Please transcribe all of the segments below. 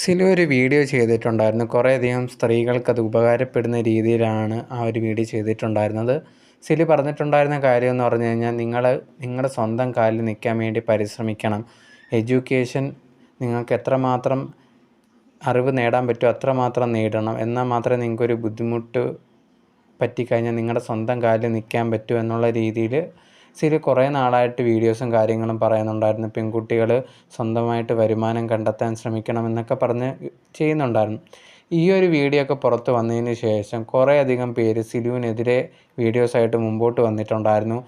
സിലു ഒരു വീഡിയോ ചെയ്തിട്ടുണ്ടായിരുന്നു. കുറേയധികം സ്ത്രീകൾക്ക് അത് ഉപകാരപ്പെടുന്ന രീതിയിലാണ് ആ ഒരു വീഡിയോ ചെയ്തിട്ടുണ്ടായിരുന്നത്. സിലു പറഞ്ഞിട്ടുണ്ടായിരുന്ന കാര്യം എന്ന് പറഞ്ഞു കഴിഞ്ഞാൽ നിങ്ങൾ നിങ്ങളുടെ സ്വന്തം കാലിൽ നിൽക്കാൻ വേണ്ടി പരിശ്രമിക്കണം. എഡ്യൂക്കേഷൻ നിങ്ങൾക്ക് എത്രമാത്രം അറിവ് നേടാൻ പറ്റുമോ അത്രമാത്രം നേടണം. എന്നാൽ മാത്രമേ നിങ്ങൾക്കൊരു ബുദ്ധിമുട്ട് പറ്റിക്കഴിഞ്ഞാൽ നിങ്ങളുടെ സ്വന്തം കാലിൽ നിൽക്കാൻ പറ്റൂ എന്നുള്ള രീതിയിൽ സിരി കുറേ നാളായിട്ട് വീഡിയോസും കാര്യങ്ങളും പറയുന്നുണ്ടായിരുന്നു. പെൺകുട്ടികൾ സ്വന്തമായിട്ട് വരുമാനം കണ്ടെത്താൻ ശ്രമിക്കണം എന്നൊക്കെ പറഞ്ഞ് ചെയ്യുന്നുണ്ടായിരുന്നു. ഈ ഒരു വീഡിയോ ഒക്കെ പുറത്ത് വന്നതിന് ശേഷം കുറേയധികം പേര് സിലുവിനെതിരെ വീഡിയോസായിട്ട് മുമ്പോട്ട് വന്നിട്ടുണ്ടായിരുന്നു.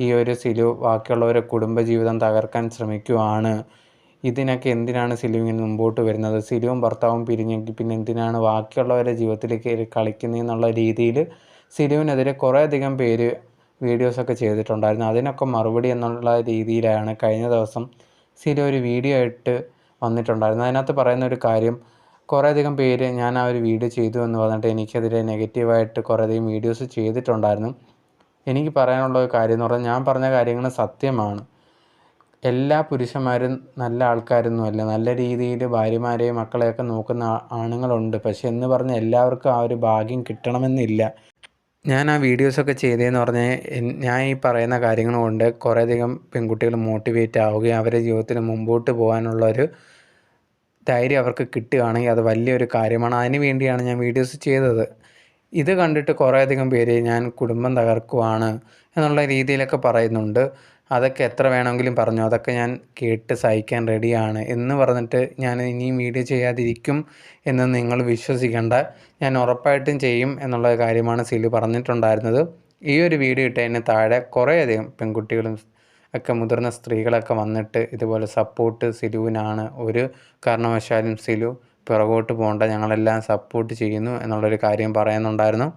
ഈ ഒരു സിലു ബാക്കിയുള്ളവരെ കുടുംബജീവിതം തകർക്കാൻ ശ്രമിക്കുവാണ്. ഇതിനൊക്കെ എന്തിനാണ് സിലു ഇങ്ങനെ മുമ്പോട്ട് വരുന്നത്? സിലുവും ഭർത്താവും പിരിഞ്ഞെങ്കിൽ പിന്നെ എന്തിനാണ് ബാക്കിയുള്ളവരുടെ ജീവിതത്തിലേക്ക് കളിക്കുന്നതെന്നുള്ള രീതിയിൽ സിലുവിനെതിരെ കുറേയധികം പേര് വീഡിയോസൊക്കെ ചെയ്തിട്ടുണ്ടായിരുന്നു. അതിനൊക്കെ മറുപടി എന്നുള്ള രീതിയിലാണ് കഴിഞ്ഞ ദിവസം സിലു ഒരു വീഡിയോ ആയിട്ട് വന്നിട്ടുണ്ടായിരുന്നു. അതിനകത്ത് പറയുന്ന ഒരു കാര്യം കുറേയധികം പേര് ഞാൻ ആ ഒരു വീഡിയോ ചെയ്തു എന്ന് പറഞ്ഞിട്ട് എനിക്കെതിരെ നെഗറ്റീവായിട്ട് കുറേയധികം വീഡിയോസ് ചെയ്തിട്ടുണ്ടായിരുന്നു. എനിക്ക് പറയാനുള്ള ഒരു കാര്യം എന്ന് പറഞ്ഞാൽ ഞാൻ പറഞ്ഞ കാര്യങ്ങൾ സത്യമാണ്. എല്ലാ പുരുഷന്മാരും നല്ല ആൾക്കാരൊന്നുമല്ല. നല്ല രീതിയിൽ ഭാര്യമാരെയും മക്കളെയൊക്കെ നോക്കുന്ന ആണുങ്ങളുണ്ട്. പക്ഷേ എന്ന് പറഞ്ഞാൽ എല്ലാവർക്കും ആ ഒരു ഭാഗ്യം കിട്ടണമെന്നില്ല. ഞാൻ ആ വീഡിയോസൊക്കെ ചെയ്തതെന്ന് പറഞ്ഞാൽ ഞാൻ ഈ പറയുന്ന കാര്യങ്ങൾ കൊണ്ട് കുറേയധികം പെൺകുട്ടികൾ മോട്ടിവേറ്റ് ആവുകയും അവരെ ജീവിതത്തിൽ മുമ്പോട്ട് പോകാനുള്ളൊരു ധൈര്യം അവർക്ക് കിട്ടുകയാണെങ്കിൽ അത് വലിയൊരു കാര്യമാണ്. അതിന് വേണ്ടിയാണ് ഞാൻ വീഡിയോസ് ചെയ്തത്. ഇത് കണ്ടിട്ട് കുറേയധികം പേര് ഞാൻ കുടുംബം തകർക്കുവാണ് എന്നുള്ള രീതിയിലൊക്കെ പറയുന്നുണ്ട്. അതൊക്കെ എത്ര വേണമെങ്കിലും പറഞ്ഞു. അതൊക്കെ ഞാൻ കേട്ട് സഹിക്കാൻ റെഡിയാണ്. എന്ന് പറഞ്ഞിട്ട് ഞാൻ ഇനിയും വീഡിയോ ചെയ്യാതിരിക്കും എന്ന് നിങ്ങൾ വിശ്വസിക്കേണ്ട. ഞാൻ ഉറപ്പായിട്ടും ചെയ്യും എന്നുള്ള കാര്യമാണ് സിലു പറഞ്ഞിട്ടുണ്ടായിരുന്നത്. ഈ ഒരു വീഡിയോ ഇട്ടതിന് താഴെ കുറേയധികം പെൺകുട്ടികളും ഒക്കെ മുതിർന്ന സ്ത്രീകളൊക്കെ വന്നിട്ട് ഇതുപോലെ സപ്പോർട്ട് സിലുവിനാണ് ഒരു കാരണവശാലും സിലു പിറകോട്ട് പോകേണ്ട. ഞങ്ങളെല്ലാം സപ്പോർട്ട് ചെയ്യുന്നു എന്നുള്ളൊരു കാര്യം പറയുന്നുണ്ടായിരുന്നു.